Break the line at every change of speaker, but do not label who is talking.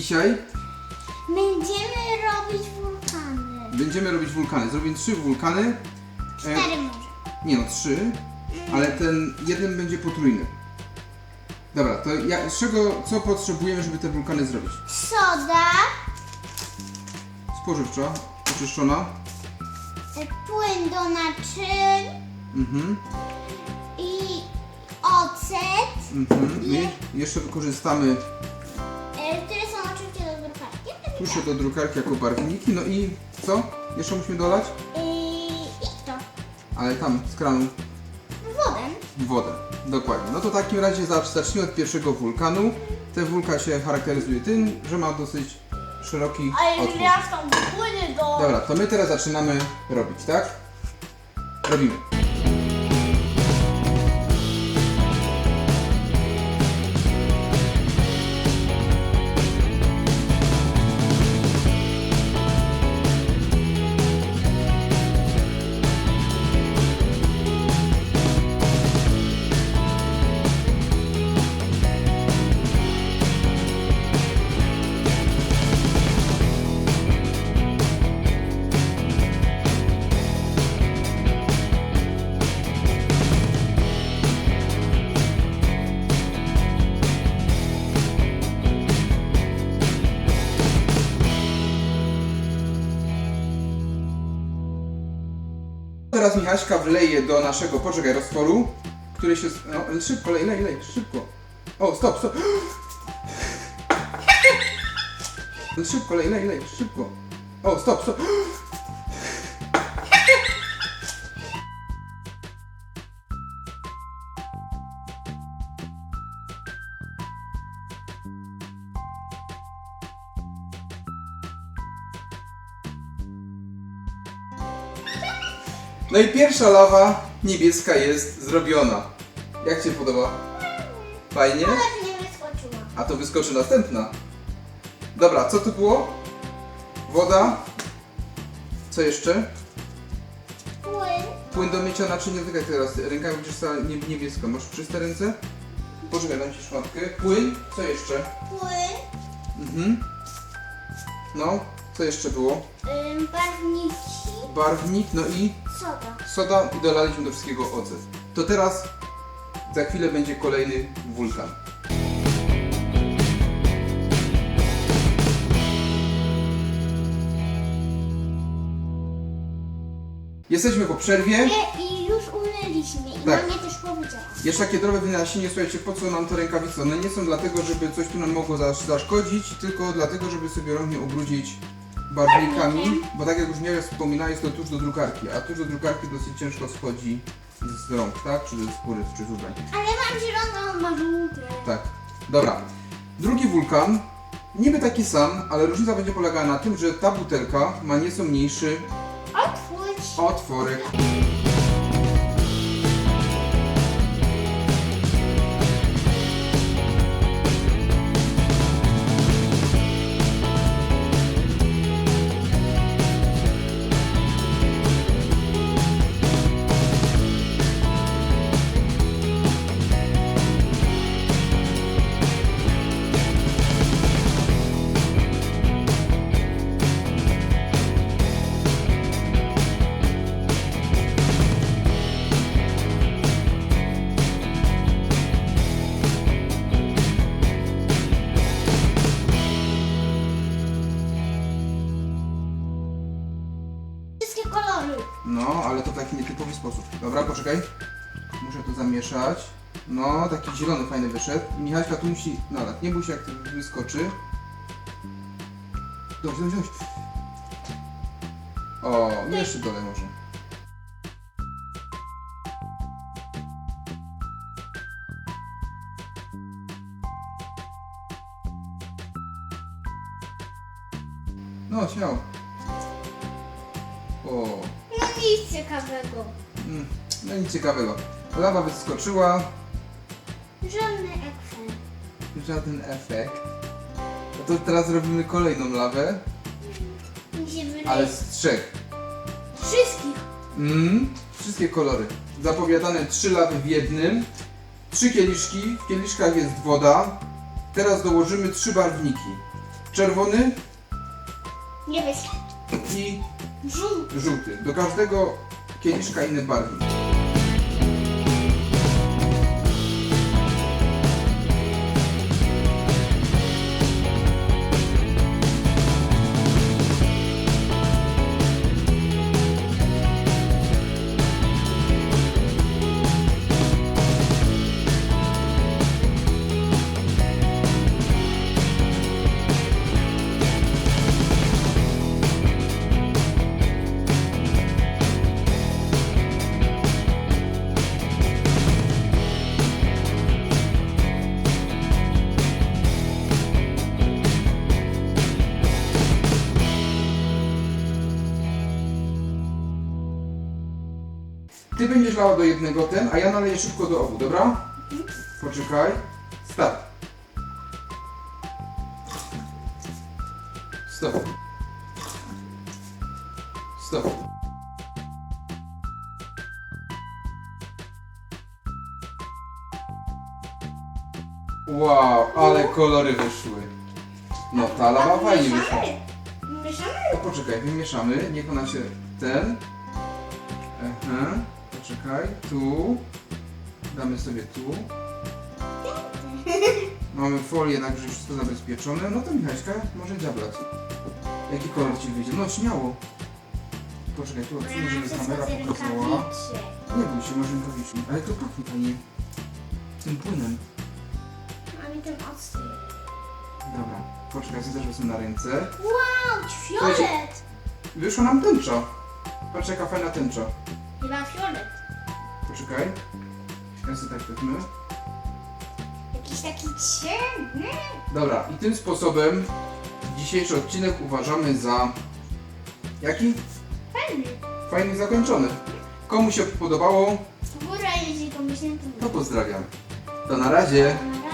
dzisiaj?
Będziemy robić wulkany.
Będziemy robić wulkany. Zrobimy trzy wulkany. E,
Cztery może.
nie no, trzy, ale ten jeden będzie potrójny. Dobra, to ja, z czego, co potrzebujemy, żeby te wulkany zrobić?
Soda,
Spożywcza, oczyszczona.
y, płyn do naczyń
Mhm,
i ocet,
mhm. My jeszcze wykorzystamy tusze do drukarki jako barwniki. No i co? Jeszcze musimy dodać?
I, I to.
Ale tam z kranu
Wodę.
wodę. Dokładnie. No to w takim razie zacz- zacznijmy od pierwszego wulkanu. Ten wulkan się charakteryzuje tym, że ma dosyć szeroki otwór.
tam płyny do...
Dobra, to my teraz zaczynamy robić, tak? Robimy. Teraz Michaśka wleje do naszego, poczekaj, roztworu, który się... No, szybko, lej, lej, lej, szybko. O, stop, stop. Szybko, lej, lej, lej, szybko. O, stop, stop. No i pierwsza lawa niebieska jest zrobiona. Jak Ci się podoba? Fajnie?
Tak nie wyskoczyła.
A to wyskoczy następna. Dobra, co tu było? Woda. Co jeszcze?
Płyn.
Płyn do mycia naczyń, nie dotykaj teraz. Rękami będziesz cała nie- niebieska. Masz czyste ręce? Poczekaj, dam Ci szmatkę. Płyn. Co jeszcze?
Płyn.
Mhm. No, co jeszcze było?
Ym, barwniki.
Barwnik, no i
Soda.
soda i dolaliśmy do wszystkiego ocet. To teraz za chwilę będzie kolejny wulkan. Jesteśmy po przerwie.
E, I już umyliśmy. I
Tak.
mamie też powiedziała.
Jeszcze takie drobne wyjaśnienie, słuchajcie, po co nam te rękawice? One nie są dlatego, żeby coś tu nam mogło zasz- zaszkodzić, tylko dlatego, żeby sobie rąk nie ubrudzić barwnikami, bo tak jak już Miara wspominała, jest to tuż do drukarki, a tuż do drukarki dosyć ciężko schodzi z rąk, tak? Czy ze skóry, czy z ubrań.
Ale mam zieloną, ma żółte.
Tak. Dobra. Drugi wulkan, niby taki sam, ale różnica będzie polegała na tym, że ta butelka ma nieco mniejszy
Otwórz.
otworek. No, ale to w taki nietypowy sposób. Dobra, poczekaj. Muszę to zamieszać. No, taki zielony fajny wyszedł. Michaśka tu musi nalać. Nie bój się jak to wyskoczy. Dobrze, dobrze, dobrze. O, jeszcze dole może. No, śmiało. O,
No nic ciekawego.
Mm, No nic ciekawego. Lawa wyskoczyła,
Żadny ekwen.
żaden efekt. No to teraz robimy kolejną lawę,
Mi się wydaje.
ale z trzech.
Wszystkich.
Mm, wszystkie kolory. Zapowiadane trzy lawy w jednym. Trzy kieliszki, w kieliszkach jest woda. Teraz dołożymy trzy barwniki. czerwony
Niebieski.
i
Żółty.
żółty. Do każdego kieliszka inny barwnik. Ty będziesz lała do jednego ten, a ja naleję szybko do obu, dobra? Poczekaj. Start. Stop. Stop. Wow, ale kolory wyszły. No ta lawa fajnie wyszła.
Mieszamy.
To poczekaj, wymieszamy, niech ona się ten. Aha, poczekaj, tu. Damy sobie tu. Mamy folię, także wszystko zabezpieczone. No to Michaśka, może dziablać. Jaki kolor ci wyjdzie? No śmiało. Poczekaj, tu odsunę, żeby kamera pokazała. Nie bój się, masz rękawiczki. Ale to pachnie panie. Tym płynem.
A mi ten ostry.
Dobra, poczekaj, ja też wezmę na ręce.
Wow, fiolet.
Wyszła nam tęcza. Patrz jaka fajna tęcza.
Chyba fiolet.
Poczekaj. Ja sobie tak wezmę.
Jakiś taki ciemny.
Dobra, i tym sposobem dzisiejszy odcinek uważamy za jaki?
Fajny.
Fajnie zakończony. Komu się podobało,
Góra, jeśli komuś nie
to pozdrawiam. To na razie.
to